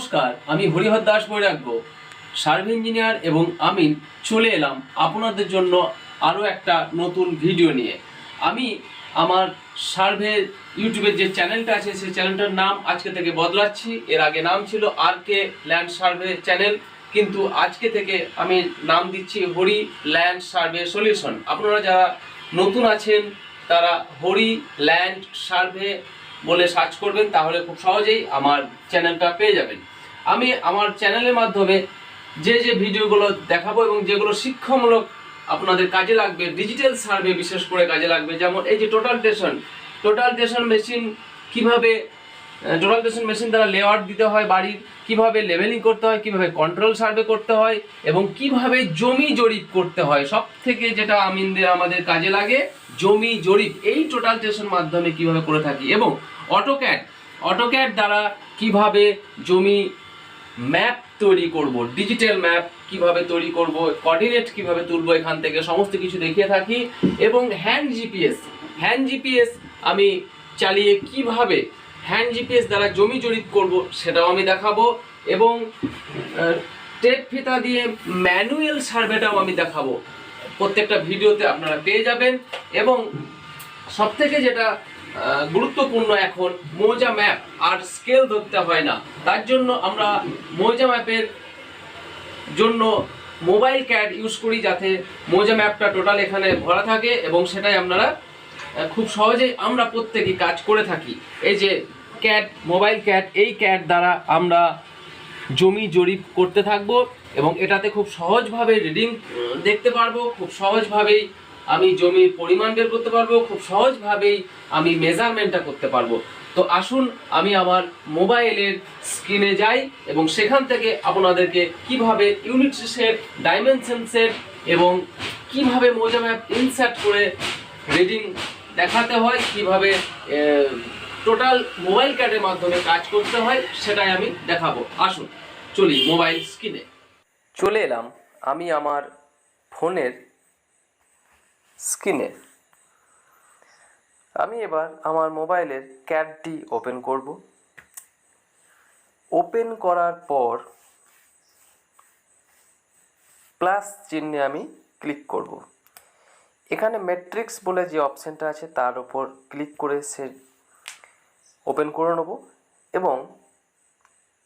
নমস্কার, আমি হরিহর দাস বৈরাগ্য সার্ভ ইঞ্জিনিয়ার এবং আমি চলে এলাম আপনাদের জন্য আরও একটা নতুন ভিডিও নিয়ে। আমি আমার সার্ভে ইউটিউবের যে চ্যানেলটা আছে, সেই চ্যানেলটার নাম আজকে থেকে বদলাচ্ছি। এর আগে নাম ছিল R K land survey channel, কিন্তু আজকে থেকে আমি নাম দিচ্ছি হরি ল্যান্ড সার্ভে সলিউশন। আপনারা যারা নতুন আছেন, তারা হরি ল্যান্ড সার্ভে বলে সার্চ করবেন, তাহলে খুব সহজেই আমার চ্যানেলটা পেয়ে যাবেন। আমি আমার চ্যানেলের মাধ্যমে যে যে ভিডিওগুলো দেখাবো এবং যেগুলো শিক্ষামূলক আপনাদের কাজে লাগবে ডিজিটাল সার্ভে বিশেষ করে কাজে লাগবে, যেমন এই যে total station total station machine কীভাবে টোটাল টেশন মেশিন দ্বারা লেআউট দিতে হয় বাড়ির, কীভাবে লেভেলিং করতে হয়, কীভাবে কন্ট্রোল সার্ভে করতে হয়, এবং কীভাবে জমি জরিপ করতে হয় সব থেকে যেটা আমিনদের আমাদের কাজে লাগে জমি, জরিপ এই টোটাল টেশন মাধ্যমে কীভাবে করে থাকি এবং অটোক্যাড অটোক্যাড দ্বারা কীভাবে জমি ম্যাপ তৈরি করব ডিজিটাল ম্যাপ কীভাবে তৈরি করব কোঅর্ডিনেট কীভাবে তুলব এখান থেকে সমস্ত কিছু দেখিয়ে থাকি এবং হ্যান্ড জিপিএস হ্যান্ড জিপিএস আমি চালিয়ে কীভাবে হ্যান্ড জিপিএস দ্বারা জমি জরিপ করব সেটাও আমি দেখাবো এবং টেপ ফিতা দিয়ে ম্যানুয়াল সার্ভেটাও আমি দেখাবো। প্রত্যেকটা ভিডিওতে আপনারা পেয়ে যাবেন। এবং সব থেকে যেটা গুরুত্বপূর্ণ এখন, মৌজা ম্যাপ আর স্কেল ধরতে হয় না। তার জন্য আমরা মৌজা ম্যাপের জন্য মোবাইল ক্যাড ইউজ করি যাতে মৌজা ম্যাপটা টোটাল এখানে ভরা থাকে এবং সেটাই আপনারা খুব সহজেই আমরা প্রত্যেকেই কাজ করে থাকি। এই যে ক্যাট মোবাইল ক্যাট এই ক্যাট দ্বারা আমরা জমি জরিপ করতে থাকব এবং এটাতে খুব সহজভাবে রিডিং দেখতে পারব, খুব সহজভাবেই আমি জমির পরিমাণ বের করতে পারব, খুব সহজভাবেই আমি মেজারমেন্টটা করতে পারব। তো আসুন আমি আমার মোবাইলের স্ক্রিনে যাই এবং সেখান থেকে আপনাদেরকে কীভাবে ইউনিট সেট ডাইমেনশন সেট এবং কীভাবে মোজা ম্যাপ ইনসার্ট করে রিডিং দেখাতে হয়, কীভাবে টোটাল মোবাইল কার্ডের মাধ্যমে কাজ করতে হয়, সেটাই আমি দেখাবো। আসুন। চলি মোবাইল স্ক্রিনে। চলে এলাম আমি আমার ফোনের স্ক্রিনে। আমি এবার আমার মোবাইলের ক্যাডটি ওপেন করব। ওপেন করার পর প্লাস চিহ্নে আমি ক্লিক করব। এখানে ম্যাট্রিক্স বলে যে অপশানটা আছে তার উপর ক্লিক করে সে ওপেন করে নেব এবং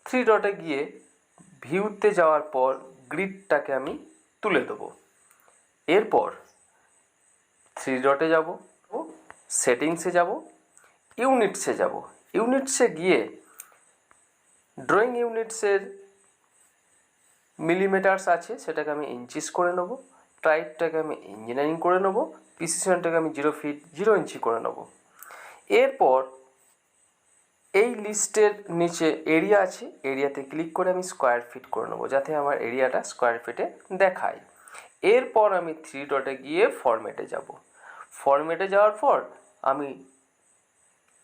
থ্রি ডটে গিয়ে ভিউতে যাওয়ার পর গ্রিডটাকে আমি তুলে দেবো। এরপর থ্রি ডটে যাব ও সেটিংসে যাব ইউনিটসে যাব। ইউনিটসে গিয়ে ড্রয়িং ইউনিটসের মিলিমিটার্স আছে, সেটাকে আমি ইঞ্চিস করে নেব। টাইপটাকে আমি ইঞ্জিনিয়ারিং করে নেব। প্রিসিশনটাকে আমি জিরো ফিট জিরো ইঞ্চি করে নেব। এরপর এই লিস্টের নিচে এরিয়া আছে। এরিয়াতে ক্লিক করে আমি স্কোয়ার ফিট করে নেব, যাতে আমার এরিয়াটা স্কোয়ার ফিটে দেখায়। এরপর আমি থ্রি ডটে গিয়ে ফরম্যাটে যাব। ফরম্যাটে যাওয়ার পর আমি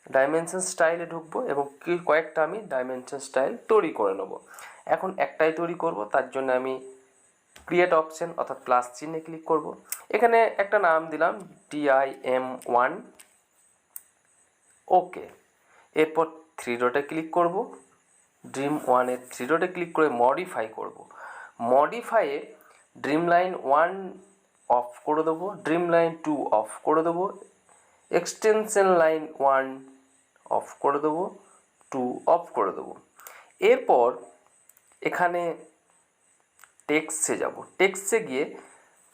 ডাইমেনশন স্টাইলে ঢুকবো এবং কয়েকটা আমি ডাইমেনশন স্টাইল তৈরি করে নেব। এখন একটাই তৈরি করব, তার জন্য আমি ক্রিয়েট অপশন অর্থাৎ প্লাস চিহ্নে ক্লিক করব। এখানে একটা নাম দিলাম ডিআই এম ওয়ান ওকে এরপর থ্রি ডটে ক্লিক করব। ড্রিম ওয়ানে থ্রি ডটে ক্লিক করে মডিফাই করব। মডিফাইয়ে ড্রিম লাইন ওয়ান অফ করে দেবো ড্রিম লাইন টু অফ করে দেবো এক্সটেনশন লাইন ওয়ান অফ করে দেবো টু অফ করে দেবো। এরপর এখানে টেক্সে যাব। টেক্সে গিয়ে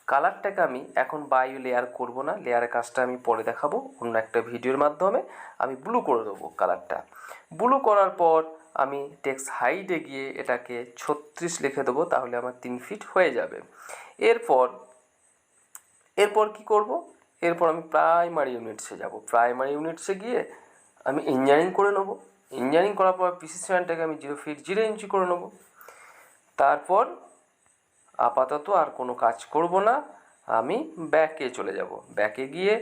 কালারটাকে আমি এখন বায়ু লেয়ার করব না লেয়ারের কাজটা আমি পরে দেখাবো, অন্য একটা ভিডিওর মাধ্যমে আমি ব্লু করে দেবো কালারটা। ব্লু করার পর আমি টেক্সট হাইটে গিয়ে এটাকে ছত্রিশ লিখে দেবো, তাহলে আমার তিন ফিট হয়ে যাবে। এরপর এরপর কি করব? এরপর আমি প্রাইমারি ইউনিটসে যাব। প্রাইমারি ইউনিটসে গিয়ে আমি ইঞ্জিনিয়ারিং করে নেব। ইঞ্জিনিয়ারিং করার পর পিসি সেভেনটাকে আমি জিরো ফিট জিরো ইঞ্চি করে নেব। তারপর আপাতত আর কোনো কাজ করব না। আমি ব্যাকে চলে যাব। ব্যাকে গিয়ে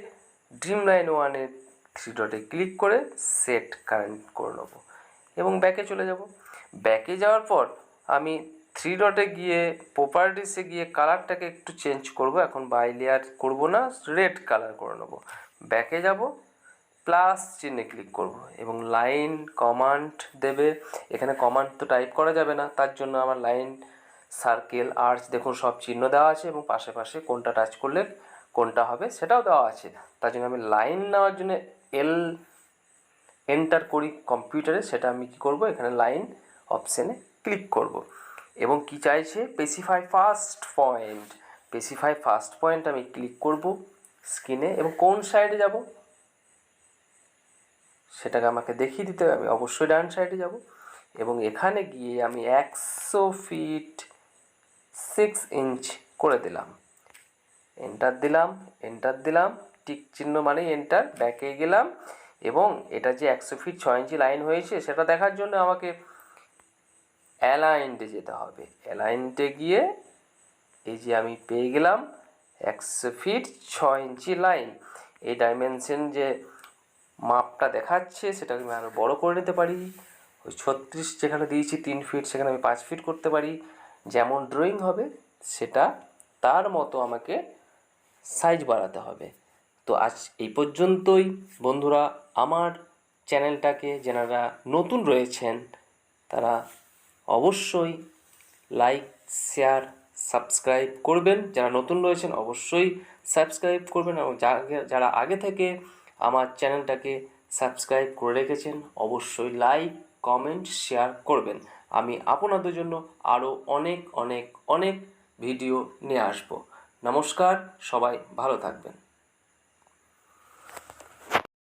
ড্রিম লাইন ওয়ানের থ্রি ডটে ক্লিক করে সেট কারেন্ট করে নেব এবং ব্যাকে চলে যাব। ব্যাকে যাওয়ার পর আমি থ্রি ডটে গিয়ে প্রপার্টিসে গিয়ে কালারটাকে একটু চেঞ্জ করব। এখন বাই লেয়ার করব না রেড কালার করে নেব। ব্যাকে যাব প্লাস চিহ্নে ক্লিক করব এবং লাইন কমান্ড দেবে। এখানে কমান্ড তো টাইপ করা যাবে না, তার জন্য আমার লাইন সার্কেল, আর্চ, দেখুন সব চিহ্ন দেওয়া আছে এবং পাশে পাশে কোনটা টাচ করলে কোনটা হবে সেটাও দেওয়া আছে। তার জন্য আমি লাইন নেওয়ার জন্য এল এন্টার করি কম্পিউটারে সেটা আমি কি করব? এখানে লাইন অপশানে ক্লিক করব। এবং কি চাইছে? Specify first point specify first point আমি ক্লিক করব স্ক্রিনে এবং কোন সাইডে যাব? সেটাকে আমাকে দেখিয়ে দিতে হবে, আমি অবশ্যই ডান সাইডে যাব। এবং এখানে গিয়ে আমি একশো ফিট সিক্স ইঞ্চ করে দিলাম। এন্টার দিলাম এন্টার দিলাম টিক চিহ্ন মানে এন্টার ব্যাকে গেলাম এবং এটা যে একশো ফিট ছয় ইঞ্চি লাইন হয়েছে, সেটা দেখার জন্য আমাকে অ্যালাইন্ডে যেতে হবে। অ্যালাইন্ডে গিয়ে এই যে আমি পেয়ে গেলাম একশো ফিট ছয় ইঞ্চি লাইন এই ডাইমেনশন যে মাপটা দেখাচ্ছে সেটাকে আমি আরও বড় করে নিতে পারি। ওই ছত্রিশ যেখানে দিয়েছি, তিন ফিট সেখানে আমি পাঁচ ফিট করতে পারি। যেমন ড্রয়িং হবে, সেটা তার মতো আমাকে সাইজ বাড়াতে হবে। তো আজ এই পর্যন্তই। বন্ধুরা, আমার চ্যানেলটাকে যারা নতুন রয়েছেন, তারা অবশ্যই লাইক শেয়ার সাবস্ক্রাইব করবেন। যারা নতুন রয়েছেন, অবশ্যই সাবস্ক্রাইব করবেন। এবং যারা আগে থেকে আমার চ্যানেলটাকে সাবস্ক্রাইব করে রেখেছেন, অবশ্যই লাইক কমেন্ট শেয়ার করবেন। আমি আপনাদের জন্য আরও অনেক অনেক অনেক ভিডিও নিয়ে আসব। নমস্কার সবাই ভালো থাকবেন।